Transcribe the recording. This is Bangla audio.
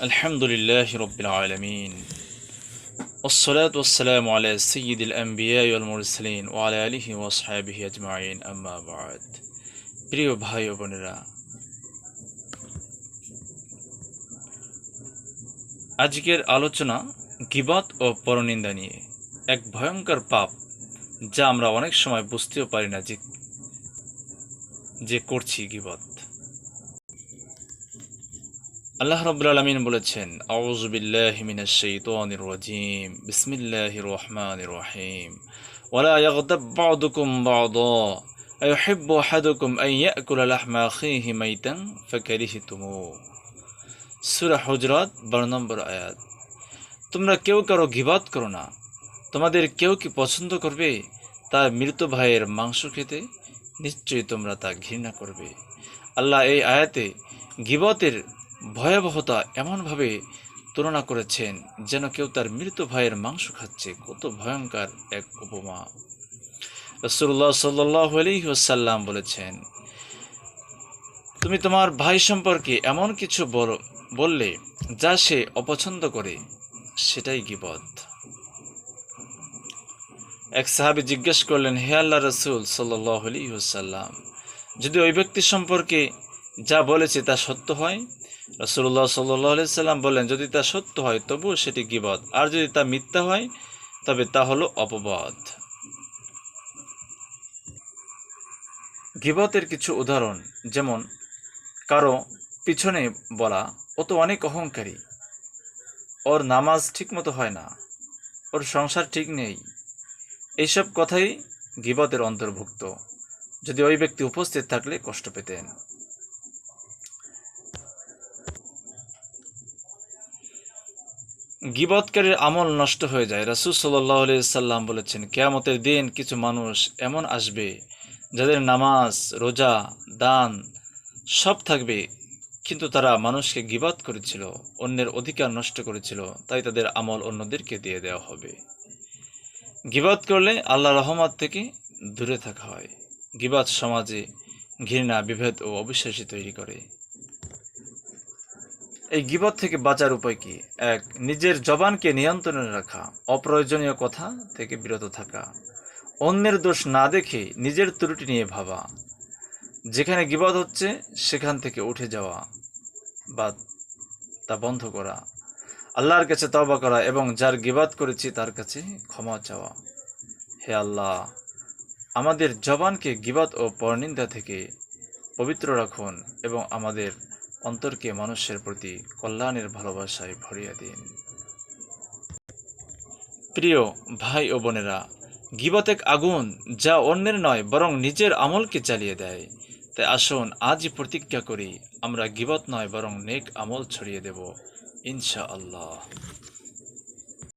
الحمد لله رب العالمين والصلاة والسلام على سيد الأنبياء والمرسلين وعلى آله وأصحابه أجمعين أما بعد প্রিয় ভাই ও বোনেরা আজকের আলোচনা গিবত ও পরনিন্দা নিয়ে এক ভয়ঙ্কর পাপ যা আমরা অনেক সময় বুঝতেও পারি না যে যে করছি গিবত আল্লাহ রাব্বুল আলামিন বলেছেন, আউযু বিল্লাহি মিনাশ শাইতানির রাজিম। বিসমিল্লাহির রহমানির রহিম। ওয়ালা ইয়াগতাব বা'দুকুম বা'দা। আইয়ুহিব্বু আহাদুকুম আন ইয়াকুলা লাহমা আখিহি মাইতান ফাকারিহতুমু। সূরা হুজরাত 12 নম্বর আয়াত। তোমরা কেউ কারও গিবাত করো না। তোমাদের কেউ কি পছন্দ করবে? তার মৃত ভাইয়ের মাংস খেতে নিশ্চয়ই তোমরা তা ঘৃণা করবে। আল্লাহ এই আয়াতে গিবতের ভয়াবহতা এমনভাবে তুলনা করেছেন যেন কেউ তার মৃত ভাইয়ের মাংস খাচ্ছে। কত ভয়ঙ্কর এক উপমা। রসুল্লাহ সাল্লাহ আলহিহাসাল্লাম বলেছেন, তুমি তোমার ভাই সম্পর্কে এমন কিছু বল- বললে যা সে অপছন্দ করে, সেটাই গিবত। এক সাহাবি জিজ্ঞেস করলেন, হে আল্লাহ রসুল সাল্লাহ আলহিহাসাল্লাম যদি ওই ব্যক্তি সম্পর্কে যা বলেছে তা সত্য হয় রসুল্লাহ সাল্লাহ সাল্লাম বললেন যদি তা সত্য হয়, তবুও সেটি গিবদ আর যদি তা মিথ্যা হয়, তবে তা হলো অপবাদ। গিবতের কিছু উদাহরণ, যেমন, কারও পিছনে বলা, ও তো অনেক অহংকারী। ওর নামাজ ঠিকমতো হয় না। ওর সংসার ঠিক নেই। এইসব কথাই গিবতের অন্তর্ভুক্ত। যদি ওই ব্যক্তি উপস্থিত থাকলে কষ্ট পেতেন। গিবৎকারীর আমল নষ্ট হয়ে যায়। রাসুল সাল্লাহ সাল্লাম বলেছেন, কেয়ামতের দিন কিছু মানুষ এমন আসবে যাদের নামাজ, রোজা, দান সব থাকবে, কিন্তু তারা মানুষকে গিবাত করেছিল, অন্যের অধিকার নষ্ট করেছিল, তাই তাদের আমল অন্যদেরকে দিয়ে দেওয়া হবে। গিবাত করলে আল্লাহ রহমত থেকে দূরে থাকা হয়। গিবাত সমাজে ঘৃণা, বিভেদ ও অবিশ্বাসী তৈরি করে। এই গিবত থেকে বাঁচার উপায় কি? এক, নিজের জবানকে নিয়ন্ত্রণে রাখা, অপ্রয়োজনীয় কথা থেকে বিরত থাকা। অন্যের দোষ না দেখে নিজের ত্রুটি নিয়ে ভাবা। যেখানে গিবত হচ্ছে, সেখান থেকে উঠে যাওয়া বা তা বন্ধ করা। আল্লাহর কাছে তবা করা এবং যার গিবাদ করেছি তার কাছে ক্ষমা চাওয়া। হে আল্লাহ, আমাদের জবানকে গিবাদ ও পরনিন্দা থেকে পবিত্র রাখুন এবং আমাদের অন্তরকে মানুষের প্রতি কল্যাণের ভালোবাসায় ভরিয়ে দিন। প্রিয় ভাই ও বোনেরা গিবত এক আগুন যা অন্যের নয়, বরং নিজের আমলকে চালিয়ে দেয়। তাই আসুন, আজই প্রতিজ্ঞা করি, আমরা গিবত নয়, বরং নেক আমল ছড়িয়ে দেব ইনশা আল্লাহ